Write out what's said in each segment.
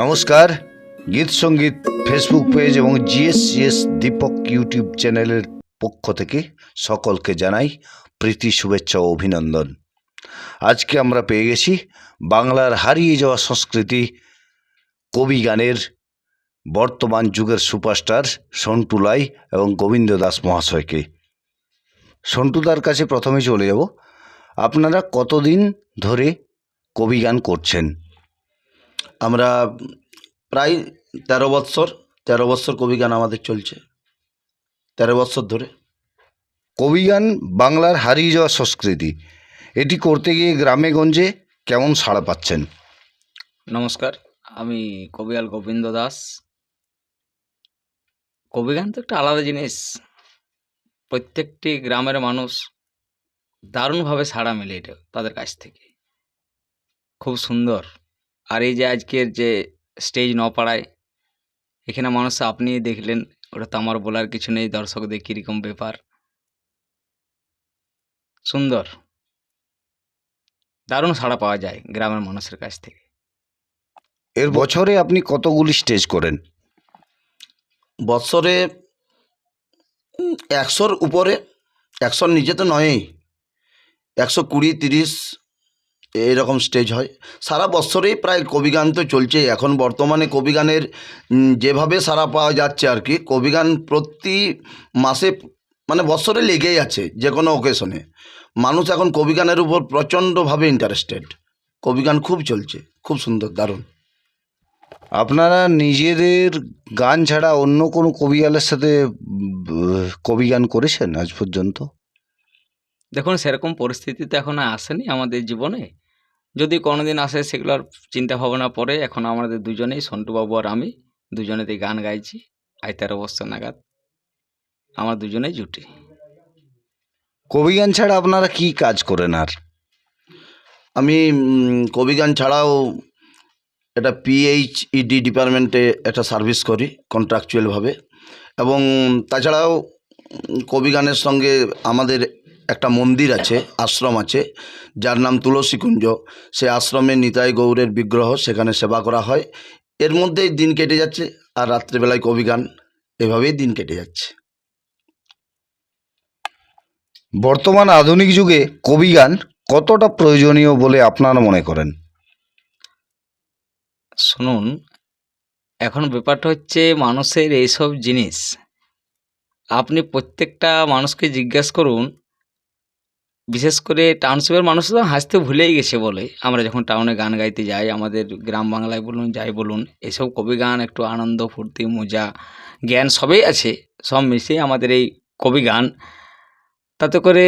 নমস্কার। গীত সংগীত ফেসবুক পেজ এবং জিএসসিএস দীপক ইউটিউব চ্যানেলের পক্ষ থেকে সকলকে জানাই প্রীতি, শুভেচ্ছা ও অভিনন্দন। আজকে আমরা পেয়ে গেছি বাংলার হারিয়ে যাওয়া সংস্কৃতি, কবি গানের বর্তমান যুগের সুপারস্টার সন্টু লাই এবং গোবিন্দ দাস মহাশয়কে। সন্টুদার কাছে প্রথমে চলে যাব। আপনারা কতদিন ধরে কবি গান করছেন? আমরা প্রায় তেরো বৎসর তেরো বৎসর কবি গান আমাদের চলছে। তেরো বৎসর ধরে। কবিগান বাংলার হারিয়ে যাওয়া সংস্কৃতি এটি করতে গিয়ে গ্রামে গঞ্জে কেমন সাড়া পাচ্ছেন? নমস্কার আমি কবিয়াল গোবিন্দ দাস। কবিগান তো একটা আলাদা জিনিস। প্রত্যেকটি গ্রামের মানুষ দারুণভাবে সাড়া মেলে এটা তাদের কাছ থেকে। খুব সুন্দর। আর এই যে আজকের যে স্টেজ নপাড়ায় এখানে মানুষ আপনি দেখলেন ওটা তো আমার বলার কিছু নেই দর্শকদের কীরকম ব্যাপার। সুন্দর। দারুণ সাড়া পাওয়া যায় গ্রামের মানুষের কাছ থেকে। এর বছরে আপনি কতগুলি স্টেজ করেন? বৎসরে উম, একশোর উপরে একশোর নিচে তো নয়ই। একশো কুড়ি তিরিশ এরকম স্টেজ হয়। সারা বৎসরেই প্রায় কবিগান তো চলছে এখন বর্তমানে কবিগানের যেভাবে সারা পাওয়া যাচ্ছে আর কি কবিগান প্রতি মাসে মানে বৎসরে লেগেই আছে যে কোনো ওকেশনে মানুষ এখন কবিগানের উপর প্রচণ্ডভাবে ইন্টারেস্টেড কবিগান খুব চলছে খুব সুন্দর দারুণ। আপনারা নিজেদের গান ছাড়া অন্য কোনো কবিয়ালের সাথে উম, কবি গান করেছেন আজ পর্যন্ত? দেখুন সেরকম পরিস্থিতি তো এখন আসেনি আমাদের জীবনে। যদি কোনোদিন আসে সেগুলোর চিন্তা ভাবনা পরে এখন আমাদের দুজনেই সন্টুবাবু আর আমি দুজনেতেই গান গাইছি আজ তেরো বছর নাগাদ। আমার দুজনেই জুটি। কবি গান ছাড়া আপনারা কি কাজ করেন আর? আমি কবিগান ছাড়াও এটা পিএইচইডি ডিপার্টমেন্টে একটা সার্ভিস করি কন্ট্রাকচুয়ালভাবে এবং তাছাড়াও কবিগানের সঙ্গে আমাদের একটা মন্দির আছে আশ্রম আছে যার নাম তুলসী কুঞ্জ। সে আশ্রমে নিতাই গৌরের বিগ্রহ সেখানে সেবা করা হয়। এর মধ্যেই দিন কেটে যাচ্ছে আর রাত্রেবেলায় কবিগান এভাবেই দিন কেটে যাচ্ছে। বর্তমান আধুনিক যুগে কবি গান কতটা প্রয়োজনীয় বলে আপনারা মনে করেন? শুনুন এখন ব্যাপারটা হচ্ছে মানুষের এইসব জিনিস। আপনি প্রত্যেকটা মানুষকে জিজ্ঞেস করুন বিশেষ করে টাউনশিপের মানুষ তো হাসতে ভুলেই গেছে বলে। আমরা যখন টাউনে গান গাইতে যাই আমাদের গ্রাম বাংলায় বলুন যাই বলুন এসব কবি গান একটু আনন্দ ফুর্তি মজা জ্ঞান সবই আছে সব মিশিয়ে আমাদের এই কবি গান। তাতে করে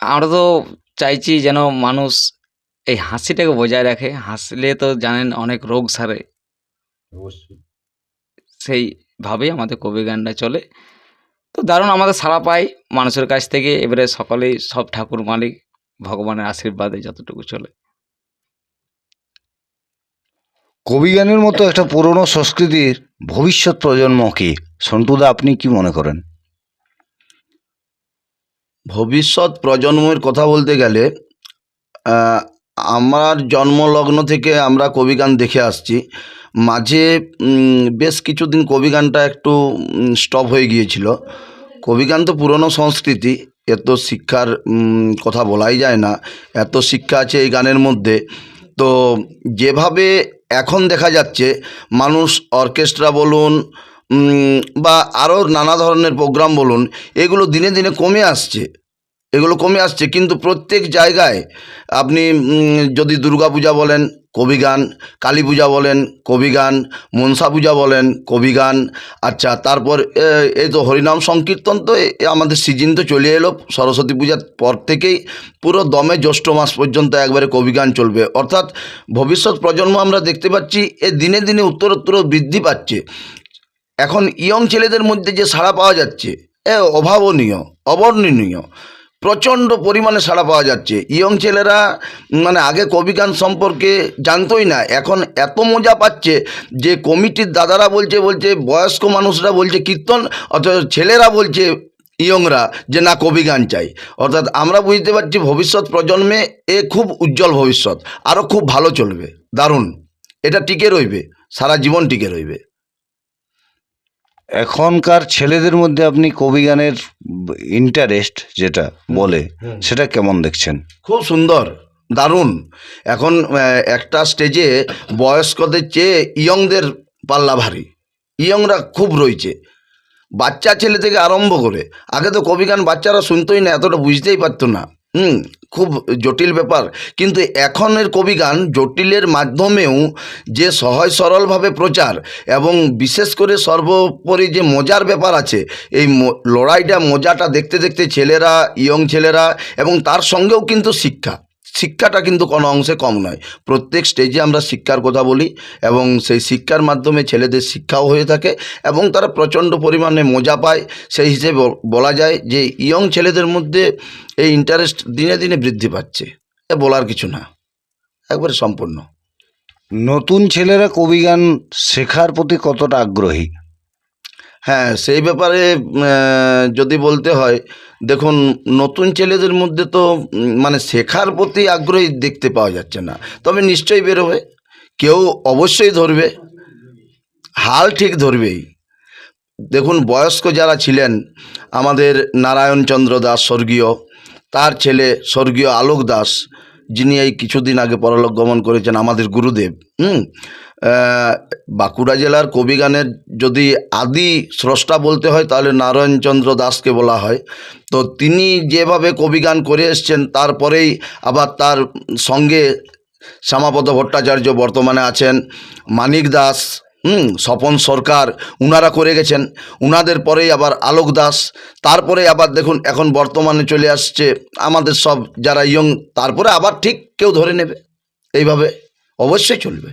আমরা তো চাইছি যেন মানুষ এই হাসিটাকে বজায় রাখে। হাসলে তো জানেন অনেক রোগ সারে। সেইভাবেই আমাদের কবি গানটা চলে। তো দারুণ আমাদের সাড়া পাই মানুষের কাছ থেকে। এবারে সকলেই সব ঠাকুর মালিক ভগবানের আশীর্বাদে যতটুকু চলে। কবি গানের মতো একটা পুরনো সংস্কৃতির ভবিষ্যৎ প্রজন্ম কি? সন্টুদা আপনি কি মনে করেন? ভবিষ্যৎ প্রজন্মের কথা বলতে গেলে আমার জন্মলগ্ন থেকে আমরা কবিগান দেখে আসছি। মাঝে বেশ কিছুদিন কবিগানটা একটু স্টপ হয়ে গিয়েছিল। কবিগান তো পুরনো সংস্কৃতি এত শিক্ষার কথা বলাই যায় না। এত শিক্ষা আছে এই গানের মধ্যে। তো যেভাবে এখন দেখা যাচ্ছে, মানুষ অর্কেস্ট্রা বলুন বা আরও নানা ধরনের প্রোগ্রাম বলুন, এগুলো দিনে দিনে কমে আসছে। এগুলো কমে আসছে, কিন্তু প্রত্যেক জায়গায় আপনি যদি দুর্গাপূজা বলেন, কবি গান, কালী পূজা বলেন, কবি গান, মনসা পূজা বলেন, কবি গান আচ্ছা তারপর এই তো হরিনাম সংকীর্তন তো আমাদের সিজন তো চলে এলো, সরস্বতী পূজার পর থেকেই পুরো দমে জ্যৈষ্ঠ মাস পর্যন্ত একবারে কবি গান চলবে। অর্থাৎ ভবিষ্যৎ প্রজন্ম আমরা দেখতে পাচ্ছি, এ দিনে দিনে উত্তরোত্তর বৃদ্ধি পাচ্ছে। এখন ইয়ং ছেলেদের মধ্যে যে সাড়া পাওয়া যাচ্ছে, এ অভাবনীয়, অবর্ণনীয়। প্রচণ্ড পরিমাণে সাড়া পাওয়া যাচ্ছে। ইয়ং ছেলেরা মানে আগে কবিগান সম্পর্কে জানতোই না, এখন এত মজা পাচ্ছে যে কমিটির দাদারা বলছে বলছে, বয়স্ক মানুষরা বলছে কীর্তন, অথচ ছেলেরা বলছে ইয়ংরা যে না কবি গান চাই। অর্থাৎ আমরা বুঝতে পারছি ভবিষ্যৎ প্রজন্মে এ খুব উজ্জ্বল ভবিষ্যৎ, আরও খুব ভালো চলবে। দারুণ। এটা টিকে রইবে, সারা জীবন টিকে রইবে। এখনকার ছেলেদের মধ্যে আপনি কবি গানের ইন্টারেস্ট যেটা বলে সেটা কেমন দেখছেন? খুব সুন্দর দারুণ। এখন একটা স্টেজে বয়স্কদের চেয়ে ইয়ংদের পাল্লা ভারী। ইয়ংরা খুব রয়েছে। বাচ্চা ছেলে থেকে আরম্ভ করে আগে তো কবি গান বাচ্চারা শুনতোই না এতটা বুঝতেই পারতো না। হুম, খুব জটিল ব্যাপার। কিন্তু এখনের কবি গান জটিলের মাধ্যমেও যে সহজ সরলভাবে প্রচার এবং বিশেষ করে সর্বোপরি যে মজার ব্যাপার আছে, এই লড়াইটা মজাটা দেখতে দেখতে ছেলেরা, ইয়ং ছেলেরা এবং তার সঙ্গেও কিন্তু শিক্ষা। শিক্ষাটা কিন্তু কোনো অংশে কম নয়। প্রত্যেক স্টেজে আমরা শিক্ষার কথা বলি এবং সেই শিক্ষার মাধ্যমে ছেলেদের শিক্ষাও হয়ে থাকে এবং তারা প্রচণ্ড পরিমাণে মজা পায়। সেই হিসেবে বল- যায় যে ইয়ং ছেলেদের মধ্যে এই ইন্টারেস্ট দিনে দিনে বৃদ্ধি পাচ্ছে। এ বলার কিছু না। একবারে সম্পূর্ণ। নতুন ছেলেরা কবি গান শেখার প্রতি কতটা আগ্রহী? হ্যাঁ সেই ব্যাপারে যদি বলতে হয়, দেখুন, নতুন ছেলেদের মধ্যে তো মানে শেখার প্রতি আগ্রহী দেখতে পাওয়া যাচ্ছে না। তবে নিশ্চয়ই বেরোবে। কেউ অবশ্যই ধরবে। হাল ঠিক ধরবেই। দেখুন, বয়স্ক যারা ছিলেন, আমাদের নারায়ণচন্দ্র দাস স্বর্গীয়, তার ছেলে স্বর্গীয় আলোক দাস যিনি এই কিছুদিন আগে পরলোক গমন করেছেন আমাদের গুরুদেব, হুম? বাঁকুড়া জেলার কবিগানের যদি আদি স্রষ্টা বলতে হয়, তাহলে নারায়ণচন্দ্র দাসকে বলা হয়। তো তিনি যেভাবে কবিগান করে এসছেন, তারপরেই আবার তার সঙ্গে শ্যামাপদ ভট্টাচার্য বর্তমানে আছেন, মানিক দাস হুম স্বপন সরকার উনারা করে গেছেন। উনাদের পরেই আবার আলোক দাস তারপরে আবার দেখুন এখন বর্তমানে চলে আসছে আমাদের সব যারা ইয়ং তারপরে আবার ঠিক কেউ ধরে নেবে। এইভাবে অবশ্যই চলবে।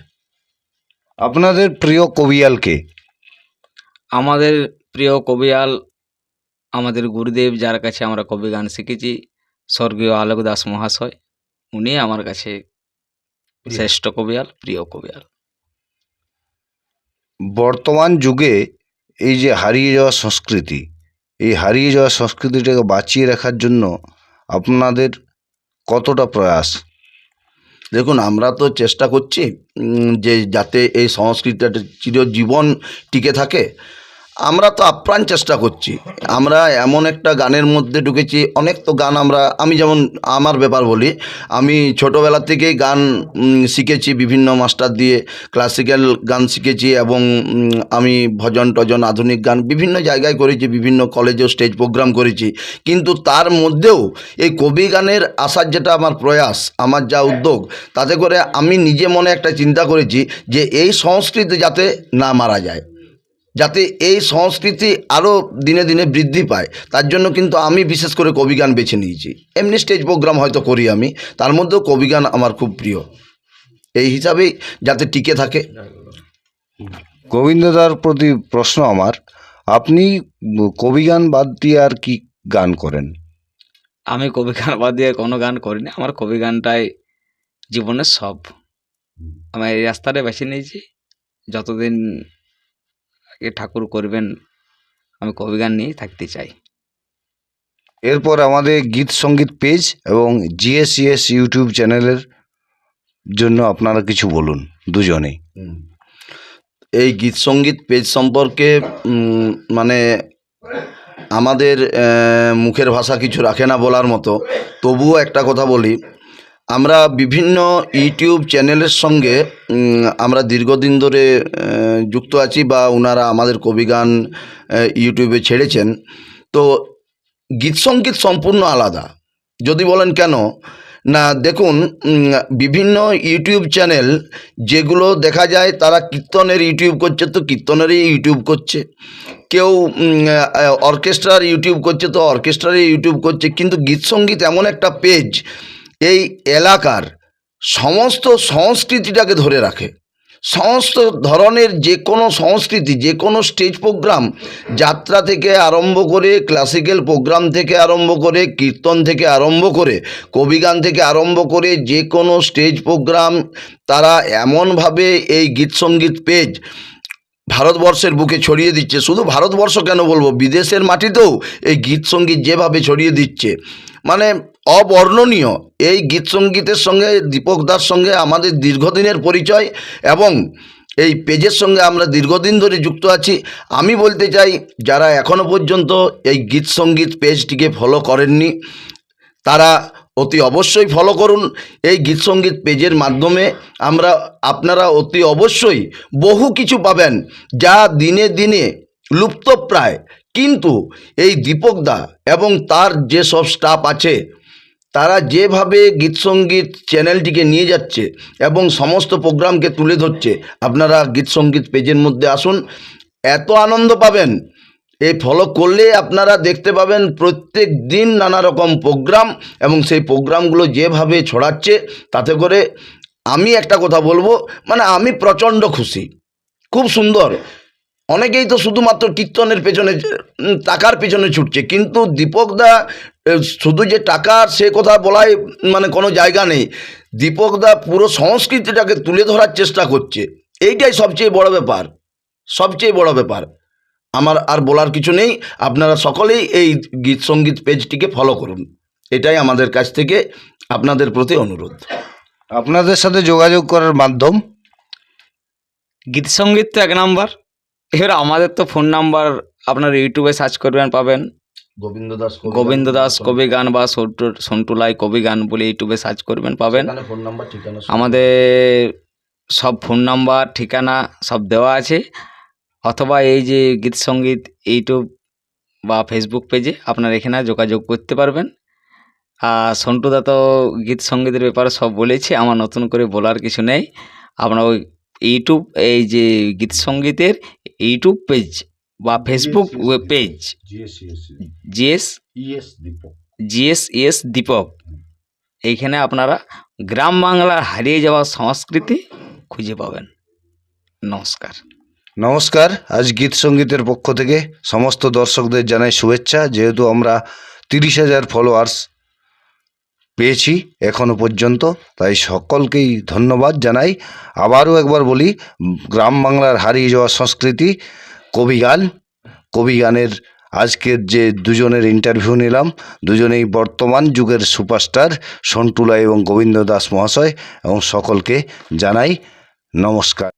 আপনাদের প্রিয় কবিয়ালকে আমাদের প্রিয় কবিয়াল আমাদের গুরুদেব যার কাছে আমরা কবি গান শিখেছি স্বর্গীয় আলোক দাস মহাশয় উনি আমার কাছে শ্রেষ্ঠ কবিয়াল প্রিয় কবিয়াল। বর্তমান যুগে এই যে হারিয়ে যাওয়া সংস্কৃতি, এই হারিয়ে যাওয়া সংস্কৃতিটাকে বাঁচিয়ে রাখার জন্য আপনাদের কতটা প্রয়াস? দেখুন, আমরা তো চেষ্টা করছি যে যাতে এই সংস্কৃতিটা চিরজীবন টিকে থাকে। আমরা তো আপ্রাণ চেষ্টা করছি। আমরা এমন একটা গানের মধ্যে ঢুকেছি, অনেক তো গান আমরা, আমি যেমন আমার ব্যাপার বলি, আমি ছোটোবেলা থেকেই গান শিখেছি, বিভিন্ন মাস্টার দিয়ে ক্লাসিক্যাল গান শিখেছি এবং আমি ভজন টজন, আধুনিক গান বিভিন্ন জায়গায় করেছি, বিভিন্ন কলেজেও স্টেজ প্রোগ্রাম করেছি। কিন্তু তার মধ্যেও এই কবি গানের আসার যেটা আমার প্রয়াস, আমার যা উদ্যোগ, তাতে করে আমি নিজে মনে একটা চিন্তা করেছি যে এই সংস্কৃতি যাতে না মারা যায়। যাতে এই সংস্কৃতি আরও দিনে দিনে বৃদ্ধি পায়। তার জন্য কিন্তু আমি বিশেষ করে কবি গান বেছে নিয়েছি। এমনি স্টেজ প্রোগ্রাম হয়তো করি আমি। তার মধ্যেও কবি গান আমার খুব প্রিয়। এই হিসাবেই যাতে টিকে থাকে। গোবিন্দদার প্রতি প্রশ্ন আমার আপনি কবি গান বাদ দিয়ে আর কি গান করেন? আমি কবি গান বাদ দিয়ে কোনো গান করিনি। আমার কবি গানটাই জীবনের সব। আমি এই রাস্তাটা বেছে নিয়েছি। যতদিন আগে ঠাকুর করবেন আমি কবি গান নিয়েই থাকতে চাই। এরপর আমাদের গীত সংগীত পেজ এবং জিএসিএস ইউটিউব চ্যানেলের জন্য আপনারা কিছু বলুন দুজনেই। এই গীত সংগীত পেজ সম্পর্কে মানে আমাদের মুখের ভাষা কিছু রাখে না বলার মতো। তবুও একটা কথা বলি আমরা বিভিন্ন ইউটিউব চ্যানেলের সঙ্গে আমরা দীর্ঘদিন ধরে যুক্ত আছি বা ওনারা আমাদের কবিগান ইউটিউবে ছেড়েছেন। তো গীত সংগীত সম্পূর্ণ আলাদা। যদি বলেন কেন? না, দেখুন বিভিন্ন ইউটিউব চ্যানেল যেগুলো দেখা যায়, তারা কীর্তনের ইউটিউব করছে তো কীর্তনেরই ইউটিউব করছে। কেউ অর্কেস্ট্রার ইউটিউব করছে তো অর্কেস্ট্রারই ইউটিউব করছে। কিন্তু গীত সংগীত এমন একটা পেজ এই এলাকার সমস্ত সংস্কৃতিটাকে ধরে রাখে। সমস্ত ধরনের যে কোনো সংস্কৃতি, যে কোনো স্টেজ প্রোগ্রাম, যাত্রা থেকে আরম্ভ করে ক্লাসিক্যাল প্রোগ্রাম থেকে আরম্ভ করে কীর্তন থেকে আরম্ভ করে কবিগান থেকে আরম্ভ করে যে কোনো স্টেজ প্রোগ্রাম তারা এমনভাবে এই গীত সংগীত পেজ ভারতবর্ষের বুকে ছড়িয়ে দিচ্ছে। শুধু ভারতবর্ষ কেন বলব? বিদেশের মাটিতেও এই গীত সংগীত যেভাবে ছড়িয়ে দিচ্ছে। মানে অবর্ণনীয়। এই গীত সঙ্গীতের সঙ্গে, দীপক দার সঙ্গে আমাদের দীর্ঘদিনের পরিচয় এবং এই পেজের সঙ্গে আমরা দীর্ঘদিন ধরে যুক্ত আছি। আমি বলতে চাই, যারা এখনও পর্যন্ত এই গীত সংগীত পেজটিকে ফলো করেননি, তারা অতি অবশ্যই ফলো করুন। এই গীত সংগীত পেজের মাধ্যমে আমরা, আপনারা অতি অবশ্যই বহু কিছু পাবেন, যা দিনে দিনে লুপ্তপ্রায়। কিন্তু এই দীপকদা এবং তার যে সব স্টাফ আছে তারা যেভাবে গীত সংগীত চ্যানেলটিকে নিয়ে যাচ্ছে এবং সমস্ত প্রোগ্রামকে তুলে ধরছে, আপনারা গীত সংগীত পেজের মধ্যে আসুন। এত আনন্দ পাবেন। এই ফলো করলে আপনারা দেখতে পাবেন প্রত্যেক দিন নানা রকম প্রোগ্রাম এবং সেই প্রোগ্রামগুলো যেভাবে ছড়াচ্ছে, তাতে করে আমি একটা কথা বলব মানে আমি প্রচণ্ড খুশি। খুব সুন্দর। অনেকেই তো শুধুমাত্র কীর্তনের পেছনে টাকার পেছনে ছুটছে, কিন্তু দীপকদা শুধু যে টাকা সে কথা বলাই মানে কোনো জায়গা নেই। দীপকদা পুরো সংস্কৃতিটাকে তুলে ধরার চেষ্টা করছে। এইটাই সবচেয়ে বড় ব্যাপার। সবচেয়ে বড় ব্যাপার। আমার আর বলার কিছু নেই। আপনারা সকলেই এই গীত সংগীত পেজটিকে ফলো করুন। এটাই আমাদের কাছ থেকে আপনাদের প্রতি অনুরোধ। আপনাদের সাথে যোগাযোগ করার মাধ্যম? গীত সংগীত তো এক নাম্বার। এবার আমাদের তো ফোন নাম্বার আপনার ইউটিউবে সার্চ করবেন পাবেন। গোবিন্দ দাস গোবিন্দ দাস কবি গান বা সন্টু সন্টুলাই কবি গান বলে ইউটিউবে সার্চ করবেন পাবেন। ফোন নাম্বার ঠিকানা আমাদের সব ফোন নাম্বার ঠিকানা সব দেওয়া আছে। অথবা এই যে গীত সংগীত ইউটিউব বা ফেসবুক পেজে আপনারা এখানে যোগাযোগ করতে পারবেন। আর সন্টুদা তো গীত সঙ্গীতের ব্যাপারে সব বলেছে আমার নতুন করে বলার কিছু নেই। আপনার ওই ইউটিউব এই যে গীত সঙ্গীতের ইউটিউব পেজ বা Facebook web page GS GS S Deepak এইখানে আপনারা গ্রাম বাংলার হারিয়ে যাওয়া সংস্কৃতি খুঁজে পাবেন। নমস্কার। নমস্কার। আজ গীত সঙ্গীতের পক্ষ থেকে সমস্ত দর্শকদের জানাই শুভেচ্ছা। যেহেতু আমরা তিরিশ হাজার ফলোয়ার্স পেয়েছি এখনও পর্যন্ত তাই সকলকেই ধন্যবাদ জানাই। আবারও একবার বলি গ্রাম বাংলার হারিয়ে যাওয়া সংস্কৃতি কবি গান, কবি গানের আজকের যে দুজনের ইন্টারভিউ নিলাম, দুজনেই বর্তমান যুগের সুপারস্টার সন্টুলা এবং গোবিন্দ দাস মহাশয় এবং সকলকে জানাই নমস্কার।